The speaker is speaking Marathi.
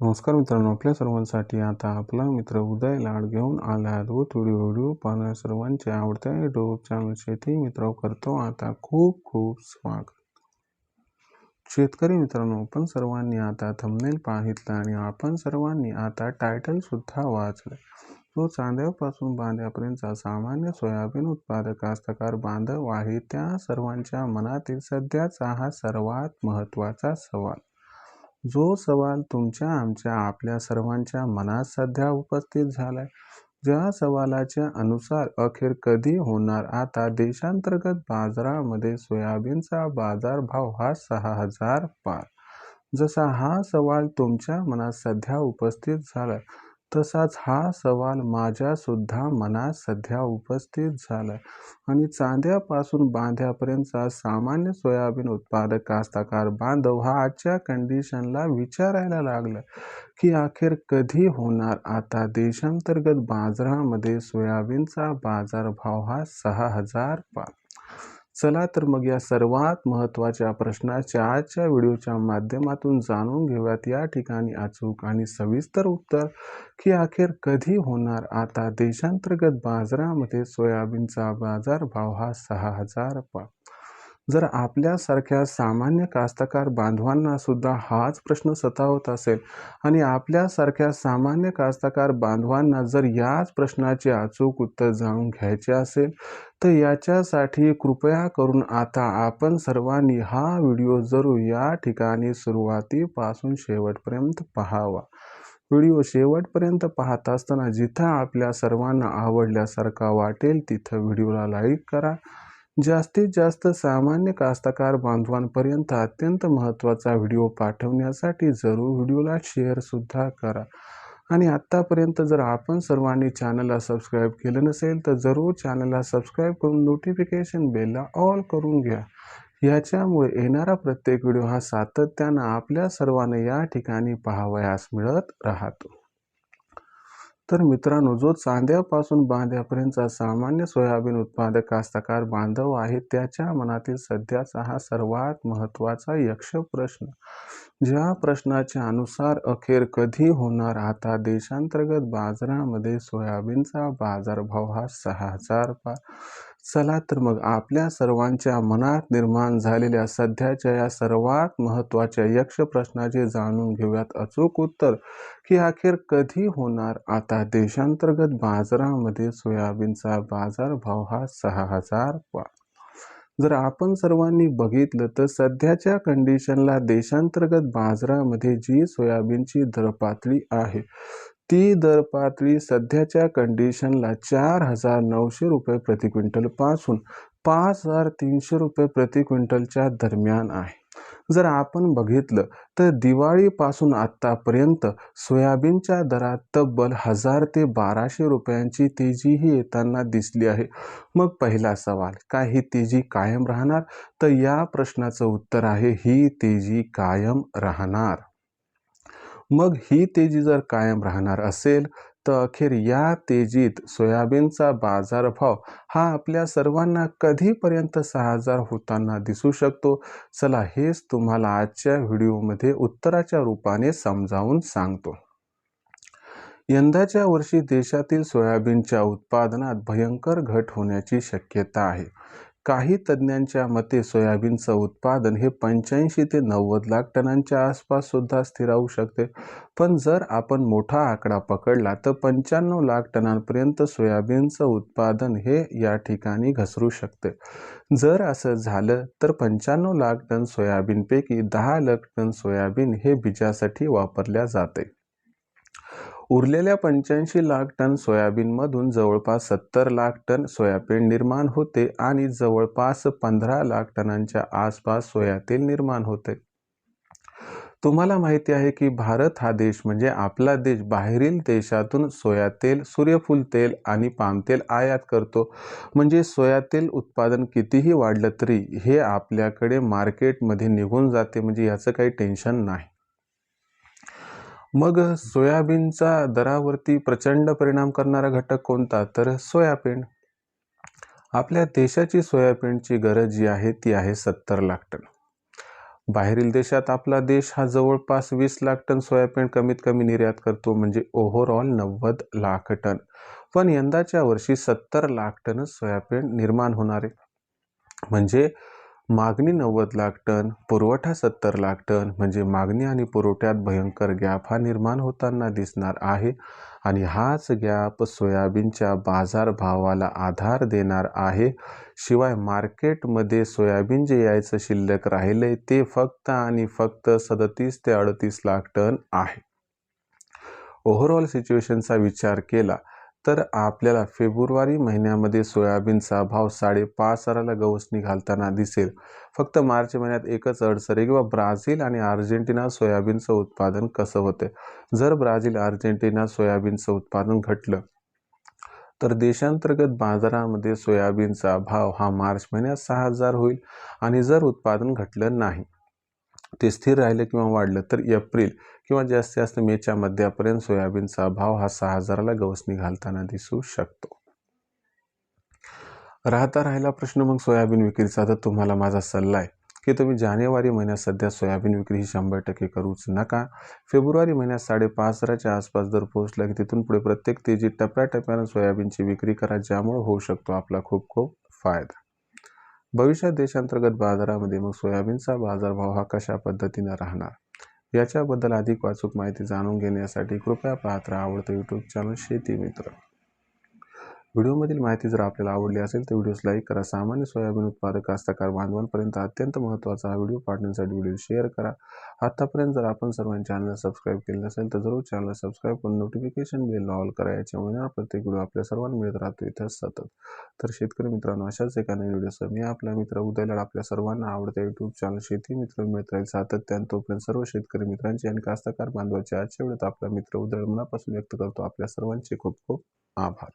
नमस्कार मित्रांनो आपल्या सर्वांसाठी आता आपला मित्र उदय लाड घेऊन आला आहे व थोडी व्हिडिओ पाहण्या सर्वांच्या आवडत्या युट्यूब चॅनल शेती मित्र करतो आता खूप खूप स्वागत. शेतकरी मित्रांनो आपण सर्वांनी आता थंबनेल पाहितलं आणि आपण सर्वांनी आता टायटलसुद्धा वाचलं. जो चांद्यापासून बांध्यापर्यंतचा सामान्य सोयाबीन उत्पादक कास्तकार बांधव आहे. त्या सर्वांच्या मनातील सध्याचा हा सर्वात महत्त्वाचा सवाल. जो सवाल तुमच्या आमच्या आपल्या सर्वांच्या मनात सध्या उपस्थित झालाय. ज्या सवालाच्या अनुसार अखेर कधी होणार आता देशांतर्गत बाजारामध्ये सोयाबीनचा बाजारभाव हा सहा हजार पार. जसा हा सवाल तुमच्या मनात सध्या उपस्थित झाला तसाच हा सवाल माझ्यासुद्धा मनात सध्या उपस्थित झाला आणि चांद्यापासून बांध्यापर्यंतचा सामान्य सोयाबीन उत्पादक कास्ताकार बांधव हा आजच्या कंडिशनला विचारायला लागला की अखेर कधी होणार? आता देशांतर्गत बाजारामध्ये सोयाबीनचा बाजारभाव हा सहा हजार पाच चला तर मग या सर्वात महत्त्वाच्या प्रश्नाच्या आजच्या व्हिडिओच्या माध्यमातून जाणून घेऊयात. या ठिकाणी अचूक आणि सविस्तर उत्तर की अखेर कधी होणार? आता देशांतर्गत बाजारामध्ये सोयाबीनचा बाजारभाव हा सहा हजार पाच जर आपल्यासारख्या सामान्य कास्तकार बांधवांना सुद्धा हाच प्रश्न सतावत असेल आणि आपल्यासारख्या सामान्य कास्तकार बांधवांना जर याच प्रश्नाचे अचूक उत्तर जाणून घ्यायचे असेल तर याच्यासाठी कृपया करून आता आपण सर्वांनी हा व्हिडिओ जरूर या ठिकाणी सुरुवातीपासून शेवटपर्यंत पाहावा. व्हिडिओ शेवटपर्यंत पाहत असताना जिथं आपल्या सर्वांना आवडल्यासारखा वाटेल तिथं व्हिडिओला लाईक करा. जास्तीत जास्त सामान्य कास्तकार बांधवांपर्यंत अत्यंत महत्त्वाचा व्हिडिओ पाठवण्यासाठी जरूर व्हिडिओला शेअरसुद्धा करा. आणि आत्तापर्यंत जर आपण सर्वांनी चॅनलला सबस्क्राईब केलं नसेल तर जरूर चॅनलला सबस्क्राईब करून नोटिफिकेशन बेलला ऑल करून घ्या. याच्यामुळे येणारा प्रत्येक व्हिडिओ हा सातत्यानं आपल्या सर्वांना या ठिकाणी पाहावयास मिळत राहतो. तर मित्रांनो जो चांद्यापासून बांध्यापर्यंतचा सामान्य सोयाबीन उत्पादक कास्तकार बांधव आहे त्याच्या मनातील सध्याचा हा सर्वात महत्त्वाचा यक्ष प्रश्न. ज्या प्रश्नाच्या अनुसार अखेर कधी होणार आता देशांतर्गत बाजारामध्ये सोयाबीनचा बाजारभाव हा सहा हजार चला तर मग आपल्या सर्वांच्या मनात निर्माण झालेल्या सध्याच्या या सर्वात महत्त्वाच्या यक्ष प्रश्नाचे जाणून घेऊयात. अचूक उत्तर की अखेर कधी होणार? आता देशांतर्गत बाजारामध्ये सोयाबीनचा बाजारभाव हा सहा हजार जर आपण सर्वांनी बघितलं तर सध्याच्या कंडिशनला देशांतर्गत बाजारामध्ये जी सोयाबीनची दरपातळी आहे ती दर पातळी सध्याच्या कंडिशनला चार हजार नऊशे रुपये प्रति क्विंटलपासून पाच हजार तीनशे रुपये प्रति क्विंटलच्या दरम्यान आहे. जर आपण बघितलं तर दिवाळीपासून आत्तापर्यंत सोयाबीनच्या दरात तब्बल हजार ते बाराशे रुपयांची तेजीही येताना दिसली आहे. मग पहिला सवाल काय ही तेजी कायम राहणार? तर या प्रश्नाचं उत्तर आहे ही तेजी कायम राहणार. मग ही तेजी जर कायम राहणार असेल तर अखेर या तेजीत सोयाबीनचा बाजारभाव हा आपल्या सर्वांना कधीपर्यंत सहा हजार होताना दिसू शकतो? चला हेच तुम्हाला आजच्या व्हिडिओमध्ये उत्तराच्या रूपाने समजावून सांगतो. यंदाच्या वर्षी देशातील सोयाबीनच्या उत्पादनात भयंकर घट होण्याची शक्यता आहे. काही तज्ज्ञांच्या मते सोयाबीनचं उत्पादन हे पंच्याऐंशी ते नव्वद लाख टनांच्या आसपास सुद्धा स्थिरावू शकते. पण जर आपण मोठा आकडा पकडला तर पंच्याण्णव लाख टनांपर्यंत सोयाबीनचं उत्पादन हे या ठिकाणी घसरू शकते. जर असं झालं तर पंच्याण्णव लाख टन सोयाबीनपैकी दहा लाख टन सोयाबीन हे बीजासाठी वापरल्या जाते. उरलेल्या पंच्याऐंशी लाख टन सोयाबीनमधून जवळपास सत्तर लाख टन सोयाबीन निर्माण होते आणि जवळपास पंधरा लाख टनांच्या आसपास सोयातेल निर्माण होते. तुम्हाला माहिती आहे की भारत हा देश म्हणजे आपला देश. बाहेरील देशातून सोयातेल सूर्यफूल तेल आणि पामतेल आयात करतो. म्हणजे सोयातेल उत्पादन कितीही वाढलं तरी हे आपल्याकडे मार्केटमध्ये निघून जाते. म्हणजे याचं काही टेन्शन नाही. मग सोयाबीनचा दरावरती प्रचंड परिणाम करणारा घटक कोणता? तर सोयाबीन. आपल्या देशाची सोयाबीनची गरज जी आहे ती आहे सत्तर लाख टन. बाहेरील देशात आपला देश हा जवळपास वीस लाख टन सोयाबीन कमीत कमी निर्यात करतो म्हणजे ओव्हरऑल नव्वद लाख टन. पण यंदाच्या वर्षी सत्तर लाख टनच सोयाबीन निर्माण होणार. आहे म्हणजे मागणी नव्वद लाख टन पुरवठा सत्तर लाख टन म्हणजे मागणी आणि पुरवठ्यात भयंकर गॅप हा निर्माण होताना दिसणार आहे आणि हाच गॅप सोयाबीनच्या बाजारभावाला आधार देणार आहे. शिवाय मार्केटमध्ये सोयाबीन जे यायचं शिल्लक राहिले ते फक्त आणि फक्त सदतीस ते अडतीस लाख टन आहे. ओव्हरऑल सिच्युएशनचा विचार केला तर आपल्याला फेब्रुवारी महिन्यामध्ये सोयाबीनचा भाव साडेपाच हजाराला गवस निघालताना दिसेल. फक्त मार्च महिन्यात एकच अडचण आहे किंवा ब्राझील आणि अर्जेंटिना सोयाबीनचं उत्पादन कसं होतं जर ब्राझील अर्जेंटिना सोयाबीनचं उत्पादन घटलं तर देशांतर्गत बाजारामध्ये सोयाबीनचा भाव हा मार्च महिन्यात सहा हजार होईल आणि जर उत्पादन घटलं नाही ते स्थिर राहिलं किंवा वाढलं तर एप्रिल किंवा जास्तीत जास्त मेच्या मध्यापर्यंत सोयाबीनचा भाव हा सहा हजाराला गवसणी घालताना दिसू शकतो. राहता राहिला प्रश्न मग सोयाबीन विक्रीचा. तर तुम्हाला माझा सल्ला आहे की तुम्ही जानेवारी महिन्यात सध्या सोयाबीन विक्री ही शंभर टक्के करूच नका. फेब्रुवारी महिन्यात साडेपाच हजाराच्या आसपास जर पोहोचला की तिथून पुढे प्रत्येक तेजी टप्प्याटप्प्यानं सोयाबीनची विक्री करा ज्यामुळे होऊ शकतो आपला खूप खूप फायदा. भविष्यात देशांतर्गत बाजारामध्ये मग सोयाबीनचा बाजारभाव हा कशा पद्धतीनं राहणार? याच्याबद्दल अधिक वाचूक माहिती जाणून घेण्यासाठी कृपया पाहत राहा आवडतं यूट्यूब चॅनल शेती मित्र. व्हिडिओमधील माहिती जर आपल्याला आवडली असेल तर व्हिडिओस लाईक करा. सामान्य सोयाबीन उत्पादक कास्तकार बांधवांपर्यंत अत्यंत महत्त्वाचा हा व्हिडिओ पाठवण्यासाठी व्हिडिओ शेअर करा. आत्तापर्यंत जर आपण सर्वांनी चॅनलला सबस्क्राईब केले नसेल तर जरूर चॅनलला सबस्क्राईब करून नोटिफिकेशन बेल ऑल करा याच्यामुळे म्हणजे प्रत्येक व्हिडिओ आपल्या सर्वांना मिळत राहतो. इथं सतत. तर शेतकरी मित्रांनो अशाच एका नवीन व्हिडिओसह मी आपला मित्र उदयलाड आपल्या सर्वांना आवडत्या यूट्यूब चॅनल शेती मित्र मिळत राहील. सातत्यानं तोपर्यंत सर्व शेतकरी मित्रांचे आणि कास्तकार बांधवाचे आजच्या वेळेत आपला मित्र उदय मनापासून व्यक्त करतो. आपल्या सर्वांचे खूप खूप आभार.